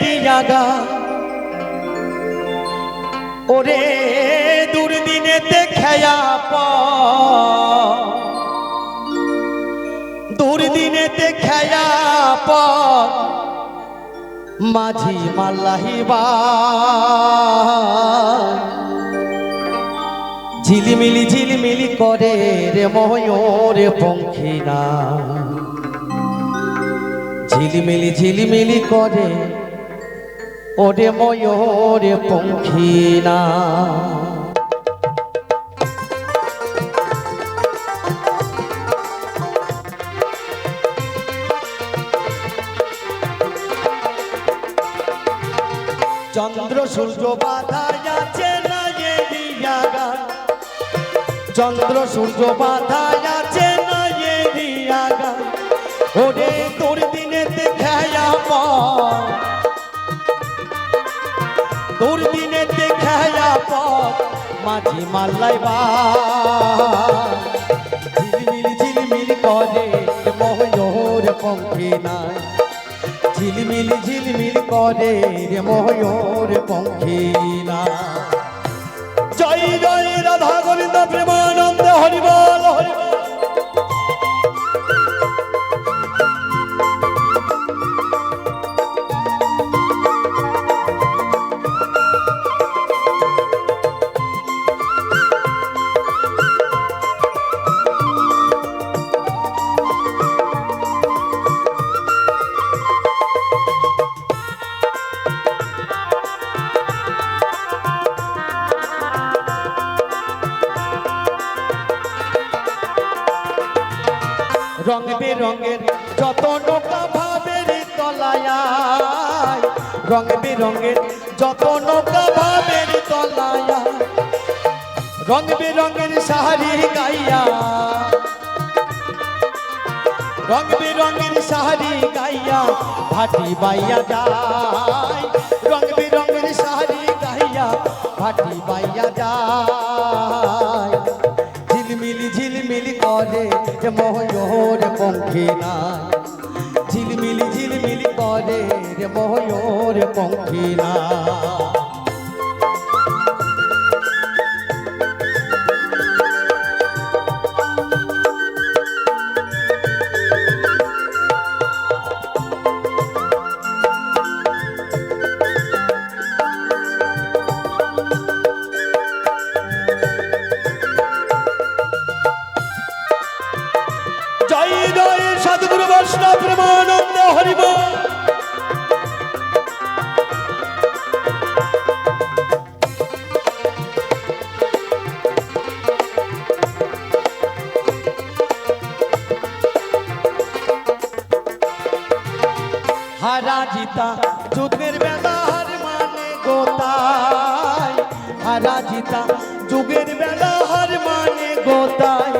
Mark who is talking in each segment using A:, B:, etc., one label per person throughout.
A: দিয়াগা ওরে দুর্দিনেতে খেয়া প। দুর্দিনেতে খেয়া প। মাঝি মাল্লাহিবা ঝিলিমিলি ঝিলিমিলি করে রে ময়ূরে পঙ্খিনা। ঝিলিমিলি ঝিলিমিলি করে ওরে ময়ূরে পঙ্খিনা। চন্দ্র সূর্য বাধা দিয়াগা চন্দ্র সূর্য বাধা আছে মাঝি মাল্লাই বা। ঝিলমিল ঝিলমিল করে মহযোর পঙ্খী নাই। ঝিলমিল ঝিলমিল করে রে ময়ূর পঙ্খিলা জয় জয়, রাধা গোবিন্দ প্রেমানন্দ হরিবল হরিবল। রং বেরঙের যত নৌকা ভাবের তলায় রং বেরঙের যত নৌকা ভাবের তলায় রং বেরঙের শাড়ি গাইয়া। রং বেরঙের শাড়ি গাইয়া ভাটি বাইয়া যায়। ময়ূর না। ঝিলমিলি ঝিলমিলি করে রে ময়ূর পঙ্খী হারা জিতা, যুগের বেলা হার মানে গোতায় হারা জিতা, যুগের বেলা হার মানে গোতায়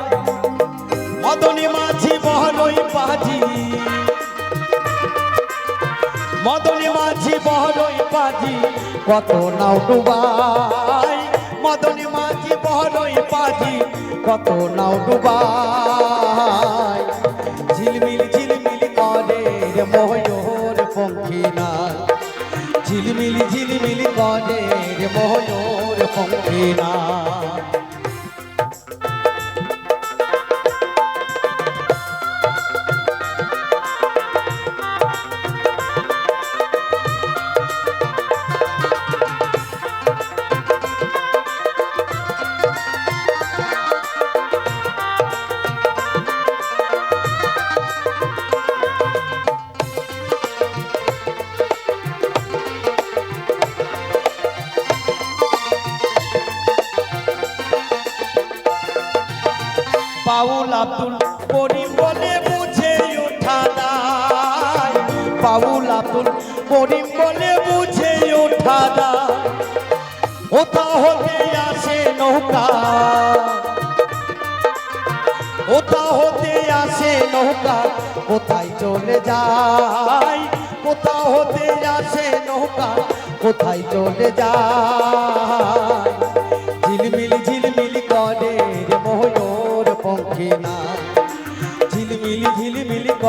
A: মদনী মাঝি বহরই পাজি। মদনী মাঝি বহরই পাজি। কত নাও ডুবাই। মদনী মাঝি বহরই পাজি। কত নাও ডুবাই। পঙ্খী নাই ঝিলমিলি ঝিলমিল করে ময়ূর পঙ্খী পাউল আব্দুল করিম বলে বুঝে ওঠা দায় পাউল করিম বলে বুঝে ওঠা দায় ওটা হতে আসে নৌকা। ওটা হতে আসে নৌকা, কোথায় চলে যায়? কোথা হতে আসে নৌকা, কোথায় চলে যায়?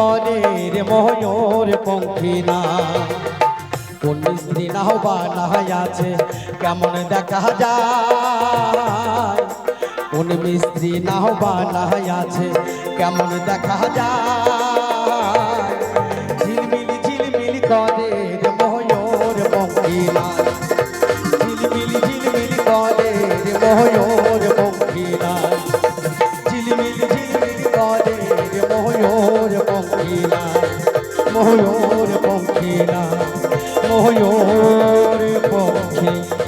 A: ঝিলমিল ঝিলমিল করে রে ময়ূর পঙ্খী না কোন স্ত্রী না হবা নাই আছে কেমন দেখা যায়? কোন মিস্ত্রি না হবা নাই আছে কেমন দেখা যায়? ময়ূর পঙ্খী